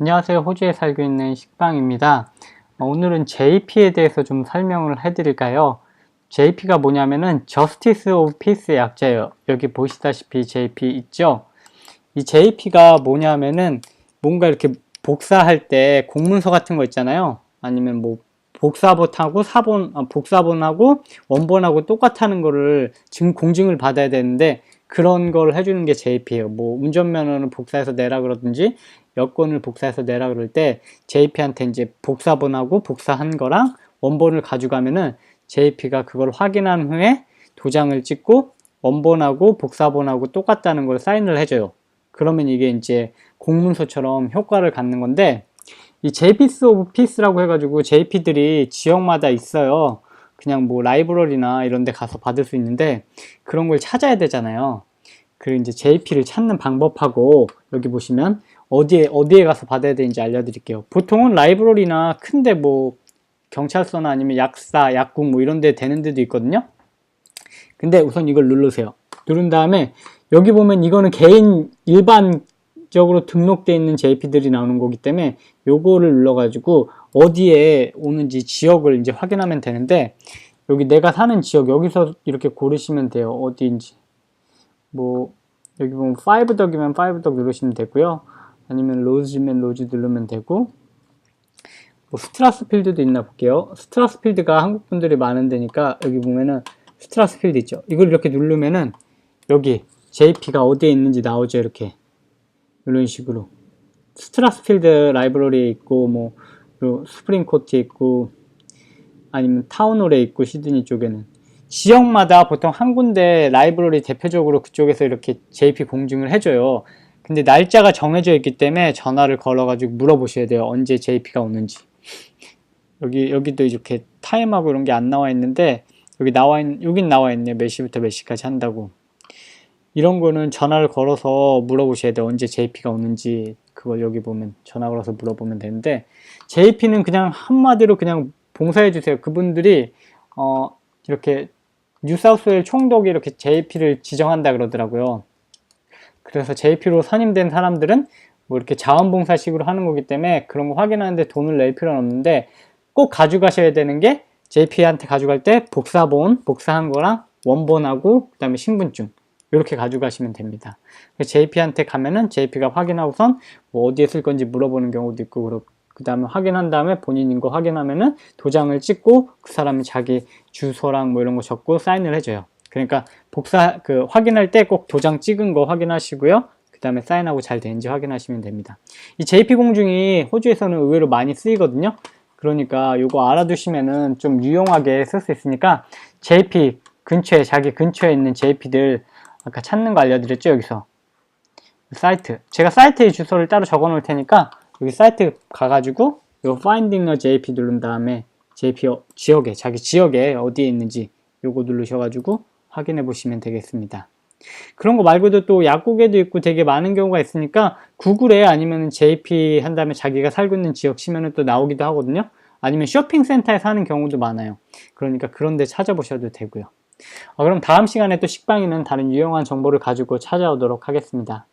안녕하세요. 호주에 살고 있는 식빵입니다. 어, 오늘은 JP에 대해서 좀 설명을 해드릴까요? JP가 뭐냐면은 Justice of Peace의 약자예요. 여기 보시다시피 JP 있죠? 이 JP가 뭐냐면은 뭔가 이렇게 복사할 때 공문서 같은 거 있잖아요. 아니면 뭐 복사본하고 사본, 아, 복사본하고 원본하고 똑같다는 거를 증, 공증을 받아야 되는데 그런 걸 해주는 게 JP예요. 뭐 운전면허는 복사해서 내라 그러든지 여권을 복사해서 내라 그럴 때 JP한테 이제 복사본하고 복사한 거랑 원본을 가져가면은 JP가 그걸 확인한 후에 도장을 찍고 원본하고 복사본하고 똑같다는 걸 사인을 해줘요. 그러면 이게 이제 공문서처럼 효과를 갖는 건데 이 JPS 오브 피스라고 해가지고 JP들이 지역마다 있어요. 그냥 뭐 라이브러리나 이런 데 가서 받을 수 있는데 그런 걸 찾아야 되잖아요. 그리고 이제 JP를 찾는 방법하고 여기 보시면 어디에 어디에 가서 받아야 되는지 알려드릴게요. 보통은 라이브러리나 큰데 뭐 경찰서나 아니면 약사, 약국 뭐 이런 데 되는 데도 있거든요. 근데 우선 이걸 누르세요. 누른 다음에 여기 보면 이거는 개인 일반적으로 등록되어 있는 JP들이 나오는 거기 때문에 요거를 눌러가지고 어디에 오는지 지역을 이제 확인하면 되는데 여기 내가 사는 지역 여기서 이렇게 고르시면 돼요. 어디인지. 뭐 여기 보면 5덕이면 5덕 누르시면 되고요. 아니면 로즈면 로즈 누르면 되고 뭐 스트라스필드도 있나 볼게요. 스트라스필드가 한국 분들이 많은 데니까 여기 보면은 스트라스필드 있죠. 이걸 이렇게 누르면은 여기 JP가 어디에 있는지 나오죠. 이렇게 이런 식으로 스트라스필드 라이브러리에 있고 뭐 스프링 코트에 있고 아니면 타운홀에 있고 시드니 쪽에는 지역마다 보통 한 군데 라이브러리 대표적으로 그쪽에서 이렇게 JP 공증을 해줘요. 근데 날짜가 정해져 있기 때문에 전화를 걸어가지고 물어보셔야 돼요. 언제 JP가 오는지. 여기, 여기도 이렇게 타임하고 이런 게 안 나와 있는데, 여기 나와 있, 여긴 나와 있네. 몇 시부터 몇 시까지 한다고. 이런 거는 전화를 걸어서 물어보셔야 돼요. 언제 JP가 오는지. 그걸 여기 보면 전화 걸어서 물어보면 되는데, JP는 그냥 한마디로 그냥 봉사해 주세요. 그분들이, 어, 이렇게 뉴사우스웨일 총독이 이렇게 JP를 지정한다 그러더라고요. 그래서 JP로 선임된 사람들은 뭐 이렇게 자원봉사식으로 하는 거기 때문에 그런 거 확인하는데 돈을 낼 필요는 없는데 꼭 가져가셔야 되는 게 JP한테 가져갈 때 복사본, 복사한 거랑 원본하고 그 다음에 신분증 이렇게 가져가시면 됩니다. JP한테 가면은 JP가 확인하고선 뭐 어디에 쓸 건지 물어보는 경우도 있고 그 다음에 확인한 다음에 본인인 거 확인하면은 도장을 찍고 그 사람이 자기 주소랑 뭐 이런 거 적고 사인을 해줘요. 그러니까 복사 그 확인할 때 꼭 도장 찍은 거 확인하시고요. 그 다음에 사인하고 잘 되는지 확인하시면 됩니다. 이 JP 공증이 호주에서는 의외로 많이 쓰이거든요. 그러니까 이거 알아두시면은 좀 유용하게 쓸 수 있으니까 JP 근처에 자기 근처에 있는 JP들 아까 찾는 거 알려드렸죠 여기서 사이트 제가 사이트의 주소를 따로 적어 놓을 테니까 여기 사이트 가가지고 이 Finding JP 누른 다음에 JP 지역에 자기 지역에 어디에 있는지 요거 누르셔가지고 확인해 보시면 되겠습니다. 그런 거 말고도 또 약국에도 있고 되게 많은 경우가 있으니까 구글에 아니면 JP 한 다음에 자기가 살고 있는 지역 치면은 또 나오기도 하거든요. 아니면 쇼핑센터에 사는 경우도 많아요. 그러니까 그런 데 찾아보셔도 되고요. 어, 그럼 다음 시간에 또 식빵이는 다른 유용한 정보를 가지고 찾아오도록 하겠습니다.